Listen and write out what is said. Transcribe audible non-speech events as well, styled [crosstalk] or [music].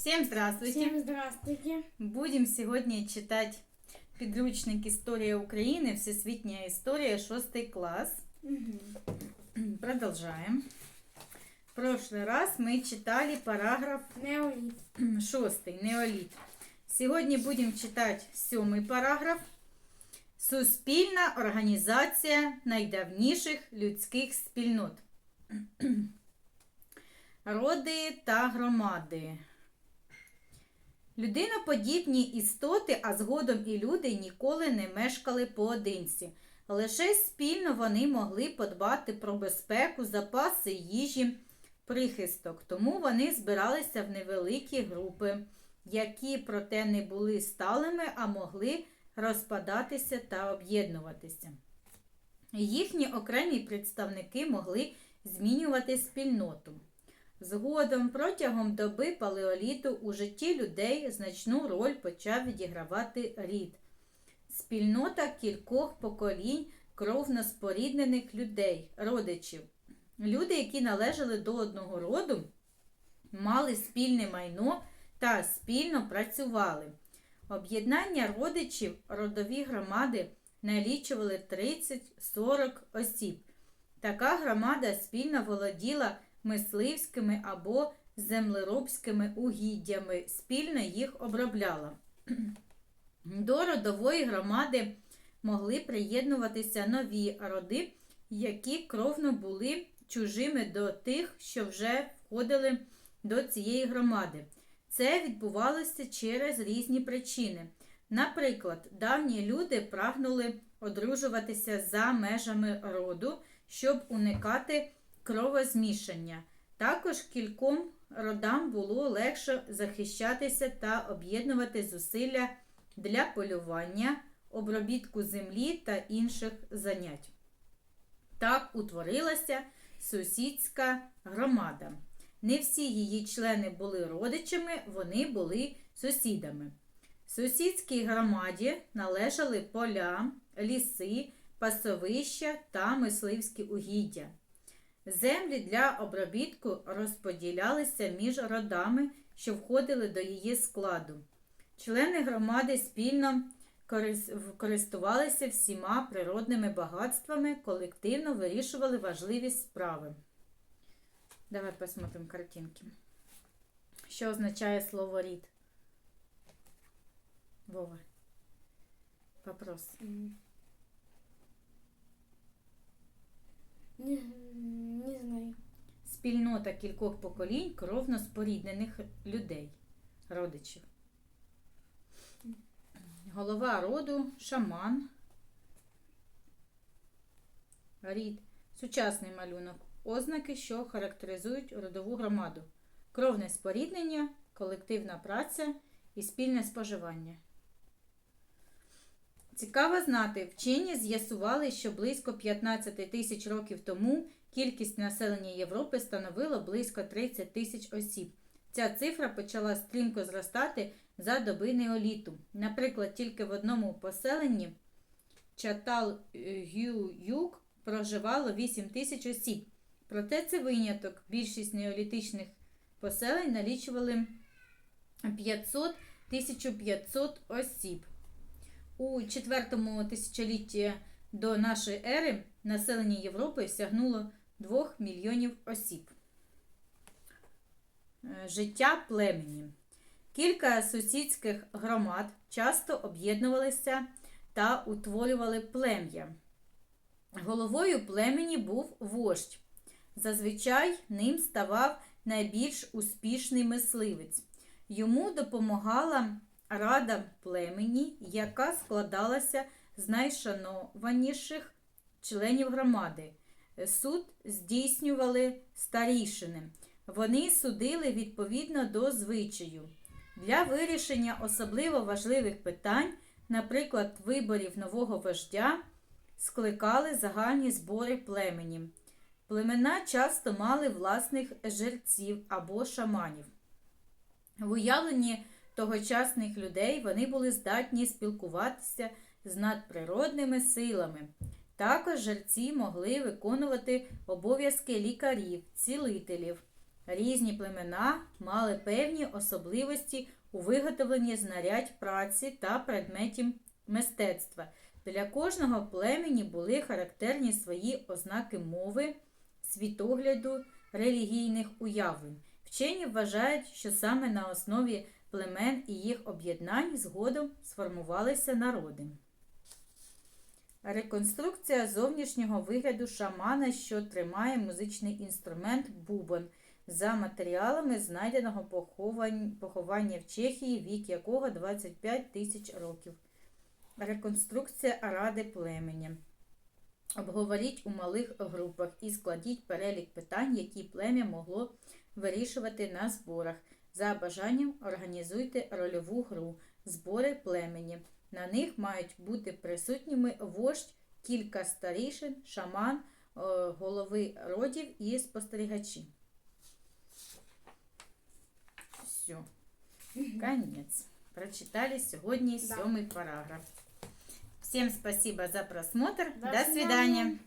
Всем здравствуйте! Всем здравствуйте. Будем сегодня читать підручник Історія України, Всесвітня історія, 6 класс. Продолжаем. В прошлый раз мы читали параграф Неоліт. 6, неоліт. Сьогодні будемо читати сьомий параграф. Суспільна організація найдавніших людських спільнот. [clears throat] Роди та громади. Людиноподібні істоти, а згодом і люди ніколи не мешкали поодинці. Лише спільно вони могли подбати про безпеку, запаси їжі, прихисток. Тому вони збиралися в невеликі групи, які, проте, не були сталими, а могли розпадатися та об'єднуватися. Їхні окремі представники могли змінювати спільноту. Згодом протягом доби палеоліту у житті людей значну роль почав відігравати рід. Спільнота кількох поколінь кровно споріднених людей, родичів. Люди, які належали до одного роду, мали спільне майно та спільно працювали. Об'єднання родичів родові громади налічували 30-40 осіб. Така громада спільно володіла мисливськими або землеробськими угіддями, спільно їх обробляла. [clears throat] До родової громади могли приєднуватися нові роди, які кровно були чужими до тих, що вже входили до цієї громади. Це відбувалося через різні причини. Наприклад, давні люди прагнули одружуватися за межами роду, щоб уникати кровозмішання. Також кільком родам було легше захищатися та об'єднувати зусилля для полювання, обробітку землі та інших занять. Так утворилася сусідська громада. Не всі її члени були родичами, вони були сусідами. Сусідській громаді належали поля, ліси, пасовища та мисливські угіддя. Землі для обробітку розподілялися між родами, що входили до її складу. Члени громади спільно користувалися всіма природними багатствами, колективно вирішували важливі справи. Давай посмотрим картинки. Що означає слово рід? Вова. Вопрос. Не, не знаю. Спільнота кількох поколінь кровно споріднених людей, родичів. Голова роду, шаман. Рід. Сучасний малюнок. Ознаки, що характеризують родову громаду. Кровне споріднення, колективна праця і спільне споживання. Цікаво знати, вчені з'ясували, що близько 15 тисяч років тому кількість населення Європи становила близько 30 тисяч осіб. Ця цифра почала стрімко зростати за доби неоліту. Наприклад, тільки в одному поселенні Чатал Гююк проживало 8 тисяч осіб. Проте це виняток. Більшість неолітичних поселень налічували 500-1500 осіб. У четвертому тисячолітті до нашої ери населення Європи сягнуло 2 мільйонів осіб. Е, Життя племені. Кілька сусідських громад часто об'єднувалися та утворювали плем'я. Головою племені був вождь. Зазвичай ним ставав найбільш успішний мисливець. Йому допомагала рада племені, яка складалася з найшанованіших членів громади. Суд здійснювали старішини. Вони судили відповідно до звичаю. Для вирішення особливо важливих питань, наприклад, виборів нового вождя, скликали загальні збори племені. Племена часто мали власних жерців або шаманів. В уявленні тогочасних людей вони були здатні спілкуватися з надприродними силами. Також жерці могли виконувати обов'язки лікарів, цілителів. Різні племена мали певні особливості у виготовленні знарядь праці та предметів мистецтва. Для кожного племені були характерні свої ознаки мови, світогляду, релігійних уявлень. Вчені вважають, що саме на основі племен і їх об'єднань згодом сформувалися народи. Реконструкція зовнішнього вигляду шамана, що тримає музичний інструмент бубон, за матеріалами знайденого поховання в Чехії, вік якого 25 тисяч років. Реконструкція ради племені. Обговоріть у малих групах і складіть перелік питань, які плем'я могло вирішувати на зборах. За бажанням організуйте рольову гру Збори племені. На них мають бути присутніми вождь, кілька старішин, шаман, е, голови родів і спостерігачі. Все. Конец. Прочитали Да. сьомий параграф. Всем спасибо за просмотр. До До свидания. свидания.